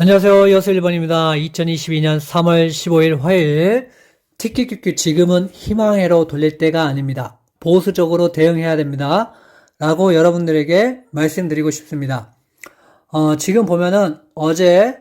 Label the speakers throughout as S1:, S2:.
S1: 안녕하세요. 여수 1번입니다. 2022년 3월 15일 화요일 티켓큐큐 지금은 희망회로 돌릴 때가 아닙니다. 보수적으로 대응해야 됩니다. 라고 여러분들에게 말씀드리고 싶습니다. 어, 지금 보면은 어제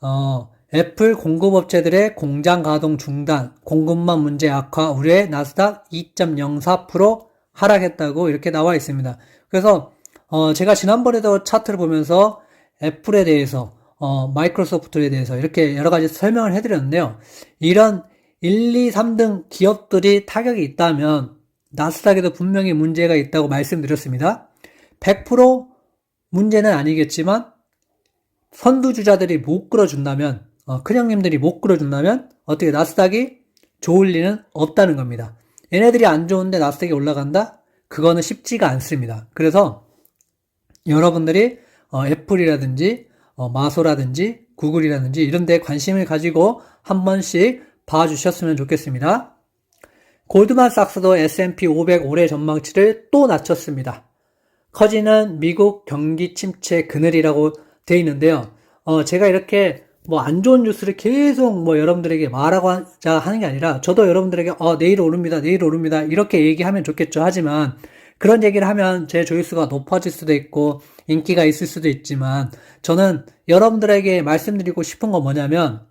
S1: 어, 애플 공급업체들의 공장 가동 중단, 공급망 문제 악화, 우려의 나스닥 2.04% 하락했다고 이렇게 나와 있습니다. 그래서 어, 제가 지난번에도 차트를 보면서 애플에 대해서 어, 마이크로소프트에 대해서 이렇게 여러 가지 설명을 해드렸는데요. 이런 1, 2, 3등 기업들이 타격이 있다면 나스닥에도 분명히 문제가 있다고 말씀드렸습니다. 100% 문제는 아니겠지만 선두주자들이 못 끌어준다면, 어, 큰형님들이 못 끌어준다면 어떻게 나스닥이 좋을 리는 없다는 겁니다. 얘네들이 안 좋은데 나스닥이 올라간다? 그거는 쉽지가 않습니다. 그래서 여러분들이 어, 애플이라든지 어, 마소라든지 구글이라든지 이런 데 관심을 가지고 한 번씩 봐주셨으면 좋겠습니다. 골드만삭스도 S&P 500 올해 전망치를 또 낮췄습니다. 커지는 미국 경기 침체 그늘이라고 돼 있는데요. 어, 제가 이렇게 뭐 안 좋은 뉴스를 계속 뭐 여러분들에게 말하고자 하는 게 아니라 저도 여러분들에게 어, 내일 오릅니다. 내일 오릅니다. 이렇게 얘기하면 좋겠죠. 하지만 그런 얘기를 하면 제 조회수가 높아질 수도 있고 인기가 있을 수도 있지만 저는 여러분들에게 말씀드리고 싶은 건 뭐냐면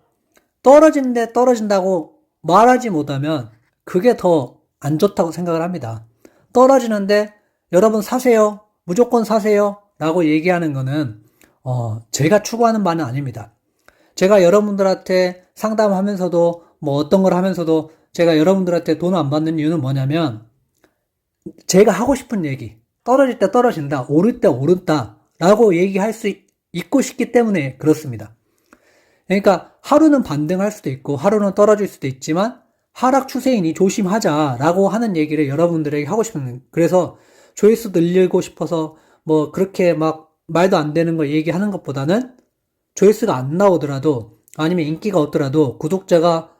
S1: 떨어지는데 떨어진다고 말하지 못하면 그게 더 안 좋다고 생각을 합니다. 떨어지는데 여러분 사세요. 무조건 사세요. 라고 얘기하는 거는 어, 제가 추구하는 바는 아닙니다. 제가 여러분들한테 상담하면서도 뭐 어떤 걸 하면서도 제가 여러분들한테 돈을 안 받는 이유는 뭐냐면 제가 하고 싶은 얘기 떨어질 때 떨어진다 오를 때 오른다 라고 얘기할 수 있고 싶기 때문에 그렇습니다. 그러니까 하루는 반등할 수도 있고 하루는 떨어질 수도 있지만 하락 추세이니 조심하자라고 하는 얘기를 여러분들에게 하고 싶은 그래서 조회수 늘리고 싶어서 뭐 그렇게 막 말도 안 되는 거 얘기하는 것보다는 조회수가 안 나오더라도 아니면 인기가 없더라도 구독자가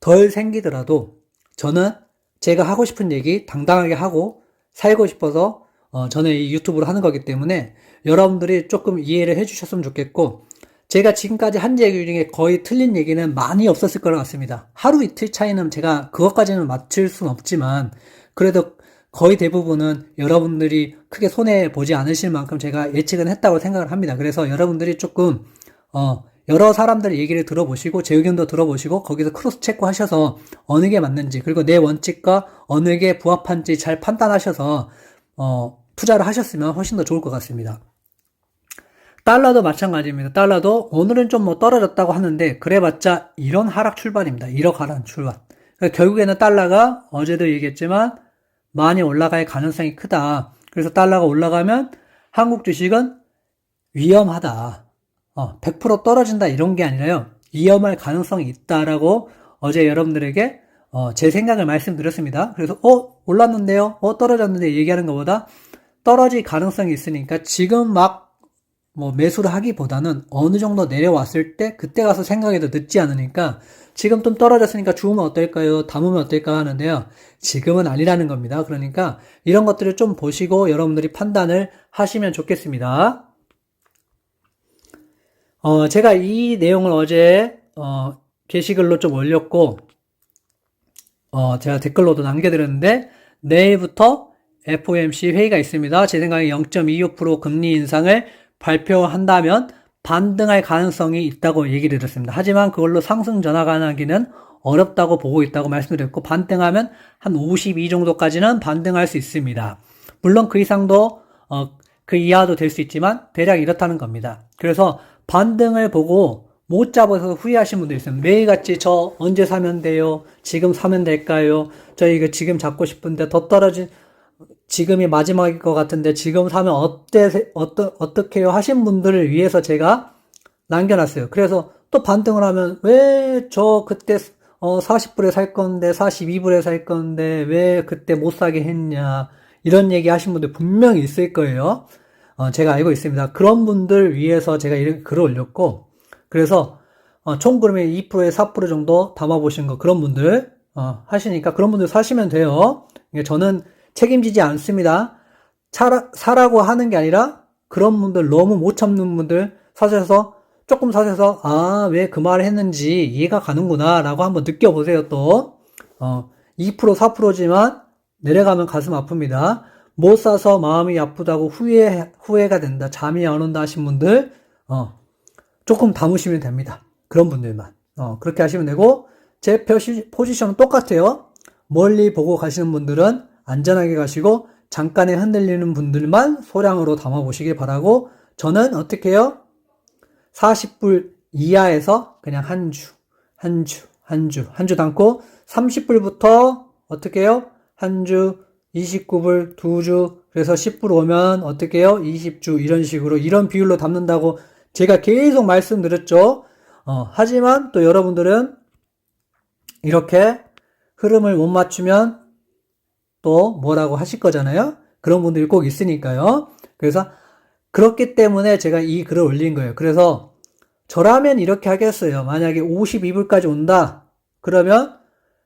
S1: 덜 생기더라도 저는 제가 하고 싶은 얘기 당당하게 하고 살고 싶어서 어, 저는 이 유튜브를 하는 거기 때문에 여러분들이 조금 이해를 해주셨으면 좋겠고 제가 지금까지 한 얘기 중에 거의 틀린 얘기는 많이 없었을 것 같습니다. 하루 이틀 차이는 제가 그것까지는 맞출 수는 없지만 그래도 거의 대부분은 여러분들이 크게 손해 보지 않으실 만큼 제가 예측은 했다고 생각을 합니다. 그래서 여러분들이 조금 어 여러 사람들의 얘기를 들어보시고 제 의견도 들어보시고 거기서 크로스 체크 하셔서 어느 게 맞는지 그리고 내 원칙과 어느 게 부합한지 잘 판단하셔서 어 투자를 하셨으면 훨씬 더 좋을 것 같습니다. 달러도 마찬가지입니다. 달러도 오늘은 좀 뭐 떨어졌다고 하는데 그래봤자 이런 하락 출발입니다. 1억 하락 출발. 그러니까 결국에는 달러가 어제도 얘기했지만 많이 올라갈 가능성이 크다. 그래서 달러가 올라가면 한국 주식은 위험하다. 어, 100% 떨어진다 이런 게 아니라요. 위험할 가능성이 있다라고 어제 여러분들에게 어, 제 생각을 말씀드렸습니다. 그래서 어 올랐는데요, 어 떨어졌는데 얘기하는 것보다 떨어질 가능성이 있으니까 지금 막 뭐 매수를 하기보다는 어느 정도 내려왔을 때 그때 가서 생각해도 늦지 않으니까 지금 좀 떨어졌으니까 주우면 어떨까요? 담으면 어떨까 하는데요. 지금은 아니라는 겁니다. 그러니까 이런 것들을 좀 보시고 여러분들이 판단을 하시면 좋겠습니다. 어, 제가 이 내용을 어제 어, 게시글로 좀 올렸고 어, 제가 댓글로도 남겨드렸는데 내일부터 FOMC 회의가 있습니다. 제 생각에 0.25% 금리 인상을 발표한다면 반등할 가능성이 있다고 얘기를 드렸습니다. 하지만 그걸로 상승 전화가 나기는 어렵다고 보고 있다고 말씀드렸고 반등하면 한 52 정도까지는 반등할 수 있습니다. 물론 그 이상도 어, 그 이하도 될 수 있지만 대략 이렇다는 겁니다. 그래서 반등을 보고 못 잡아서 후회하신 분들 있어요. 매일같이 저 언제 사면 돼요? 지금 사면 될까요? 저 이거 지금 잡고 싶은데 더 떨어진 지금이 마지막일 것 같은데 지금 사면 어때 어떠, 어떻게요 하신 분들을 위해서 제가 남겨놨어요. 그래서 또 반등을 하면 왜 저 그때 어 40불에 살 건데 42불에 살 건데 왜 그때 못 사게 했냐 이런 얘기 하신 분들 분명히 있을 거예요. 어, 제가 알고 있습니다. 그런 분들 위해서 제가 이렇게 글을 올렸고 그래서 어, 총 그러면 2%에 4% 정도 담아보신 거 그런 분들 어, 하시니까 그런 분들 사시면 돼요. 저는 책임지지 않습니다. 사라, 사라고 하는 게 아니라 그런 분들 너무 못 참는 분들 사셔서 조금 사셔서 아, 왜 그 말을 했는지 이해가 가는구나 라고 한번 느껴보세요 또. 어, 2% 4%지만 내려가면 가슴 아픕니다. 못 사서 마음이 아프다고 후회, 후회가 된다. 잠이 안 온다 하신 분들, 어, 조금 담으시면 됩니다. 그런 분들만. 어, 그렇게 하시면 되고, 제 표시, 포지션은 똑같아요. 멀리 보고 가시는 분들은 안전하게 가시고, 잠깐에 흔들리는 분들만 소량으로 담아보시길 바라고, 저는 어떻게 해요? 40불 이하에서 그냥 한 주, 한 주, 한 주, 한 주 담고 30불부터 어떻게 해요? 한 주, 29불, 두 주, 그래서 10불 오면 어떻게 해요? 20주, 이런 식으로, 이런 비율로 담는다고 제가 계속 말씀드렸죠? 어, 하지만 또 여러분들은 이렇게 흐름을 못 맞추면 또 뭐라고 하실 거잖아요? 그런 분들이 꼭 있으니까요. 그래서 그렇기 때문에 제가 이 글을 올린 거예요. 그래서 저라면 이렇게 하겠어요. 만약에 52불까지 온다. 그러면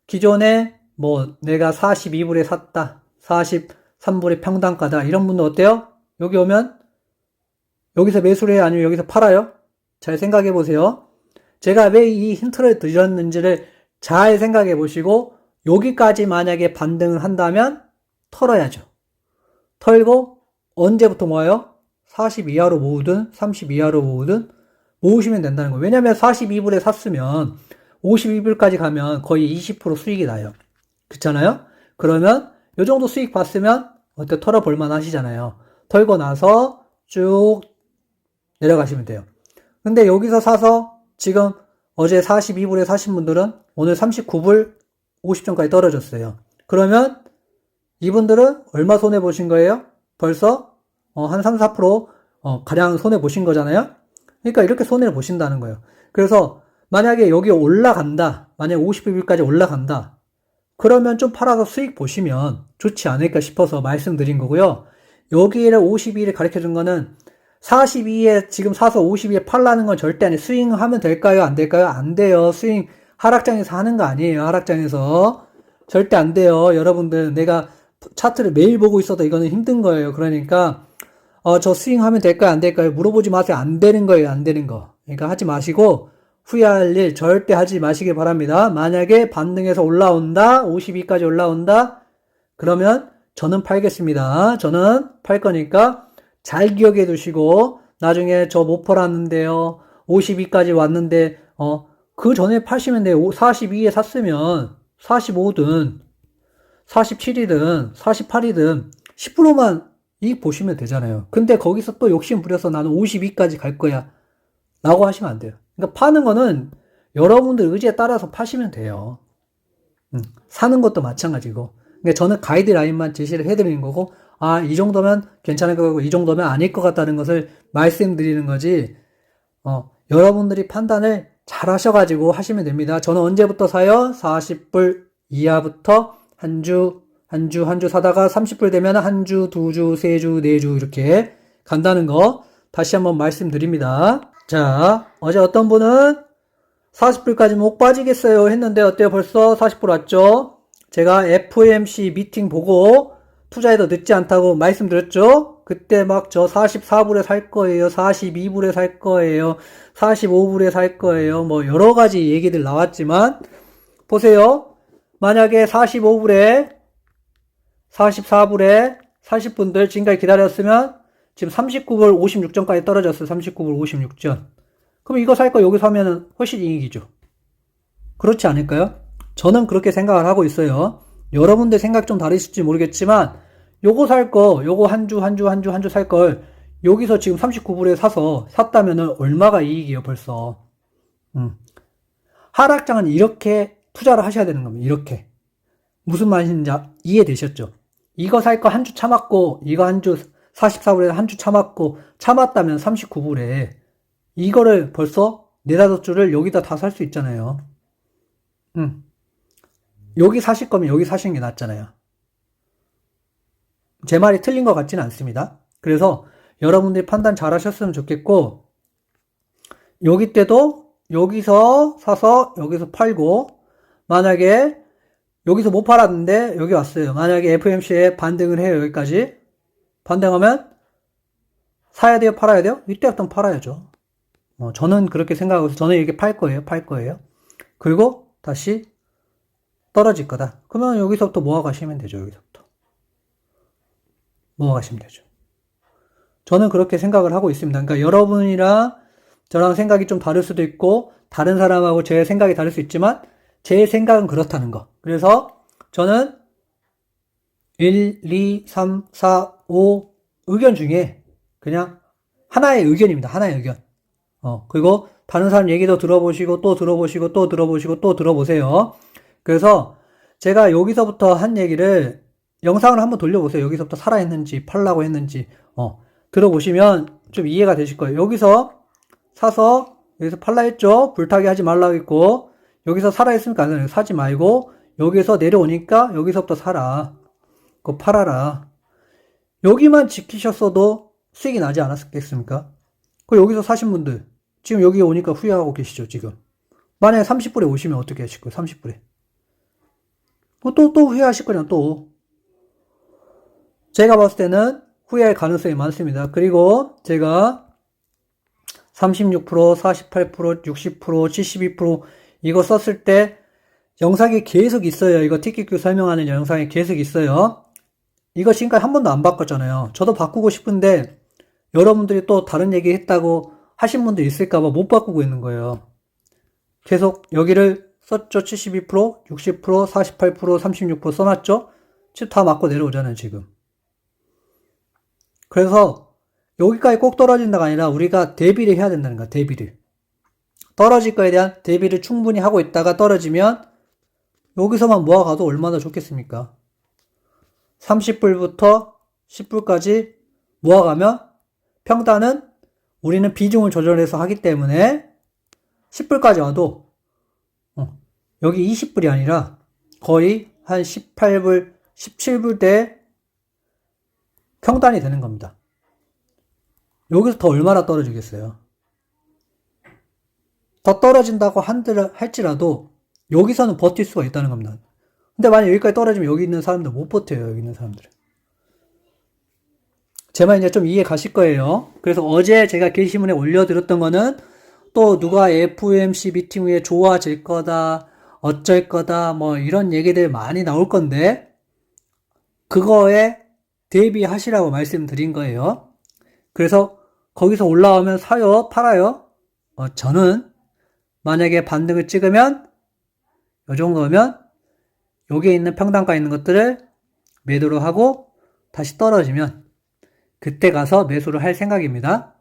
S1: 기존에 뭐 내가 42불에 샀다. 43불에 평당가다. 이런 분들 어때요? 여기 오면 여기서 매수를 해요? 아니면 여기서 팔아요? 잘 생각해 보세요. 제가 왜 이 힌트를 드렸는지를 잘 생각해 보시고 여기까지 만약에 반등을 한다면 털어야죠. 털고 언제부터 모아요? 40 이하로 모으든 30 이하로 모으든 모으시면 된다는 거예요. 왜냐면 42불에 샀으면 52불까지 가면 거의 20% 수익이 나요. 그렇잖아요? 그러면 요 정도 수익 봤으면 어때 털어볼 만 하시잖아요. 털고 나서 쭉 내려가시면 돼요. 근데 여기서 사서 지금 어제 42불에 사신 분들은 오늘 39불 50전까지 떨어졌어요. 그러면 이분들은 얼마 손해 보신 거예요? 벌써 어, 한 3, 4% 어, 가량 손해 보신 거잖아요. 그러니까 이렇게 손해를 보신다는 거예요. 그래서 만약에 여기 올라간다. 만약에 50불까지 올라간다. 그러면 좀 팔아서 수익 보시면 좋지 않을까 싶어서 말씀드린 거고요. 여기를 52를 가르쳐 준 거는 42에 지금 사서 52에 팔라는 건 절대 아니에요. 스윙 하면 될까요? 안 될까요? 안 돼요. 스윙 하락장에서 하는 거 아니에요. 하락장에서. 절대 안 돼요. 여러분들 내가 차트를 매일 보고 있어도 이거는 힘든 거예요. 그러니까 어, 저 스윙 하면 될까요? 안 될까요? 물어보지 마세요. 안 되는 거예요. 안 되는 거. 그러니까 하지 마시고 후회할 일 절대 하지 마시기 바랍니다. 만약에 반등해서 올라온다. 52까지 올라온다. 그러면 저는 팔겠습니다. 저는 팔 거니까 잘 기억해 두시고 나중에 저 못 팔았는데요. 52까지 왔는데 어, 그 전에 파시면 돼요. 42에 샀으면 45든 47이든 48이든 10%만 이익 보시면 되잖아요. 근데 거기서 또 욕심 부려서 나는 52까지 갈 거야. 라고 하시면 안 돼요. 그러니까 파는 거는 여러분들 의지에 따라서 파시면 돼요. 음, 사는 것도 마찬가지고. 그러니까 저는 가이드라인만 제시를 해드리는 거고, 아, 이 정도면 괜찮을 것 같고, 이 정도면 아닐 것 같다는 것을 말씀드리는 거지, 어, 여러분들이 판단을 잘 하셔가지고 하시면 됩니다. 저는 언제부터 사요? 40불 이하부터 한 주, 한 주, 한 주 사다가 30불 되면 한 주, 두 주, 세 주, 네 주 이렇게 간다는 거 다시 한번 말씀드립니다. 자, 어제 어떤 분은 40불까지 못 빠지겠어요 했는데 어때요? 벌써 40불 왔죠? 제가 FOMC 미팅 보고 투자해도 늦지 않다고 말씀드렸죠? 그때 막 저 44불에 살 거예요. 42불에 살 거예요. 45불에 살 거예요. 뭐 여러 가지 얘기들 나왔지만 보세요. 만약에 45불에 44불에 40분들 지금까지 기다렸으면 지금 39불 56전까지 떨어졌어요. 39불 56전. 그럼 이거 살 거 여기 사면은 훨씬 이익이죠. 그렇지 않을까요? 저는 그렇게 생각을 하고 있어요. 여러분들 생각 좀 다르실지 모르겠지만 요거 살 거, 요거 한 주, 한 주, 한 주, 한 주 살 걸 여기서 지금 39불에 사서 샀다면은 얼마가 이익이에요, 벌써. 음. 하락장은 이렇게 투자를 하셔야 되는 겁니다. 이렇게. 무슨 말인지 이해되셨죠? 이거 살 거 한 주 참았고, 이거 한 주 44불에 한 주 참았고, 참았다면 39불에 이거를 벌써 네다섯 주를 여기다 다 살 수 있잖아요. 음. 여기 사실 거면 여기 사시는 게 낫잖아요. 제 말이 틀린 것 같지는 않습니다. 그래서 여러분들이 판단 잘 하셨으면 좋겠고, 여기 때도 여기서 사서 여기서 팔고, 만약에 여기서 못 팔았는데 여기 왔어요. 만약에 FMC에 반등을 해요. 여기까지. 반등하면 사야 돼요? 팔아야 돼요? 이때부터 팔아야죠. 어, 저는 그렇게 생각하고 있어요. 저는 이렇게 팔 거예요. 팔 거예요. 그리고 다시 떨어질 거다. 그러면 여기서부터 모아가시면 되죠. 여기서부터. 모아가시면 되죠. 저는 그렇게 생각을 하고 있습니다. 그러니까 여러분이랑 저랑 생각이 좀 다를 수도 있고, 다른 사람하고 제 생각이 다를 수 있지만, 제 생각은 그렇다는 거. 그래서 저는 1, 2, 3, 4, 5 의견 중에 그냥 하나의 의견입니다. 하나의 의견. 어, 그리고 다른 사람 얘기도 들어보시고 또 들어보시고 또 들어보시고 또 들어보세요. 그래서 제가 여기서부터 한 얘기를 영상을 한번 돌려보세요. 여기서부터 살아 했는지 팔라고 했는지 어, 들어보시면 좀 이해가 되실 거예요. 여기서 사서 여기서 팔라 했죠. 불타게 하지 말라고 했고 여기서 살아 했으니까 안 돼요. 사지 말고 여기서 내려오니까 여기서부터 살아. 그거 팔아라. 여기만 지키셨어도 수익이 나지 않았겠습니까? 그 여기서 사신 분들 지금 여기 오니까 후회하고 계시죠 지금. 만약에 30불에 오시면 어떻게 하실 거예요? 30불에. 또, 또 후회하실 거냐, 또. 제가 봤을 때는 후회할 가능성이 많습니다. 그리고 제가 36%, 48%, 60%, 72% 이거 썼을 때 영상이 계속 있어요. 이거 TQQ 설명하는 영상이 계속 있어요. 이거 지금까지 한 번도 안 바꿨잖아요. 저도 바꾸고 싶은데 여러분들이 또 다른 얘기 했다고 하신 분들 있을까봐 못 바꾸고 있는 거예요. 계속 여기를 썼죠. 72%, 60%, 48%, 36% 써놨죠? 지금 다 맞고 내려오잖아요, 지금. 그래서 여기까지 꼭 떨어진다가 아니라 우리가 대비를 해야 된다는 거야, 대비를. 떨어질 거에 대한 대비를 충분히 하고 있다가 떨어지면 여기서만 모아가도 얼마나 좋겠습니까? 30불부터 10불까지 모아가면 평단은 우리는 비중을 조절해서 하기 때문에 10불까지 와도 어, 여기 20불이 아니라 거의 한 18불, 17불 대 평단이 되는 겁니다. 여기서 더 얼마나 떨어지겠어요? 더 떨어진다고 한들 할지라도 여기서는 버틸 수가 있다는 겁니다. 근데 만약 여기까지 떨어지면 여기 있는 사람들 못 버텨요. 여기 있는 사람들은. 제 말 이제 좀 이해 가실 거예요. 그래서 어제 제가 게시문에 올려드렸던 거는 또 누가 FOMC 미팅 후에 좋아질 거다, 어쩔 거다, 뭐 이런 얘기들 많이 나올 건데, 그거에 대비하시라고 말씀드린 거예요. 그래서 거기서 올라오면 사요, 팔아요? 어, 저는 만약에 반등을 찍으면, 이 정도면, 여기에 있는 평단가 있는 것들을 매도를 하고, 다시 떨어지면, 그때 가서 매수를 할 생각입니다.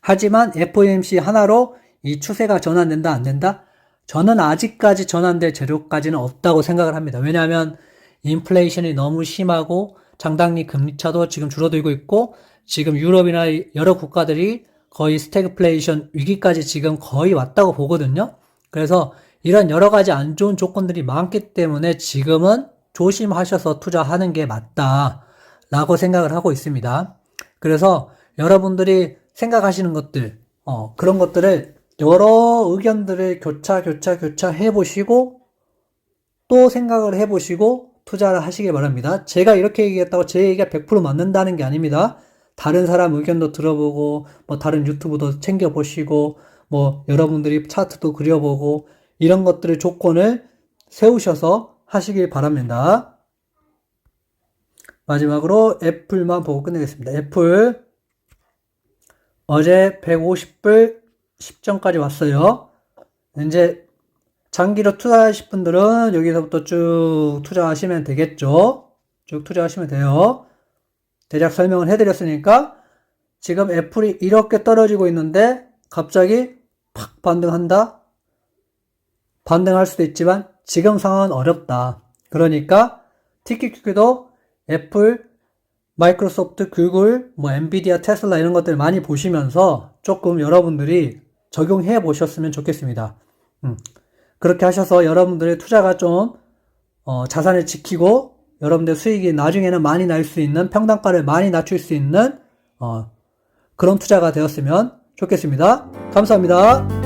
S1: 하지만 FOMC 하나로 이 추세가 전환된다, 안 된다? 저는 아직까지 전환될 재료까지는 없다고 생각을 합니다. 왜냐하면 인플레이션이 너무 심하고 장단기 금리차도 지금 줄어들고 있고 지금 유럽이나 여러 국가들이 거의 스태그플레이션 위기까지 지금 거의 왔다고 보거든요. 그래서 이런 여러 가지 안 좋은 조건들이 많기 때문에 지금은 조심하셔서 투자하는 게 맞다 라고 생각을 하고 있습니다. 그래서 여러분들이 생각하시는 것들, 어, 그런 것들을 여러 의견들을 교차, 교차, 교차 해보시고 또 생각을 해보시고 투자를 하시길 바랍니다. 제가 이렇게 얘기했다고 제 얘기가 100% 맞는다는 게 아닙니다. 다른 사람 의견도 들어보고, 뭐 다른 유튜브도 챙겨보시고, 뭐 여러분들이 차트도 그려보고, 이런 것들의 조건을 세우셔서 하시길 바랍니다. 마지막으로 애플만 보고 끝내겠습니다. 애플 어제 150불 10전까지 왔어요. 이제 장기로 투자하실 분들은 여기서부터 쭉 투자하시면 되겠죠. 쭉 투자하시면 돼요. 대략 설명을 해드렸으니까 지금 애플이 이렇게 떨어지고 있는데 갑자기 팍 반등한다? 반등할 수도 있지만 지금 상황은 어렵다. 그러니까 TQQ도 애플, 마이크로소프트, 구글, 뭐 엔비디아, 테슬라 이런 것들 많이 보시면서 조금 여러분들이 적용해 보셨으면 좋겠습니다. 음. 그렇게 하셔서 여러분들의 투자가 좀 어, 자산을 지키고 여러분들 수익이 나중에는 많이 날 수 있는 평단가를 많이 낮출 수 있는 어, 그런 투자가 되었으면 좋겠습니다. 감사합니다.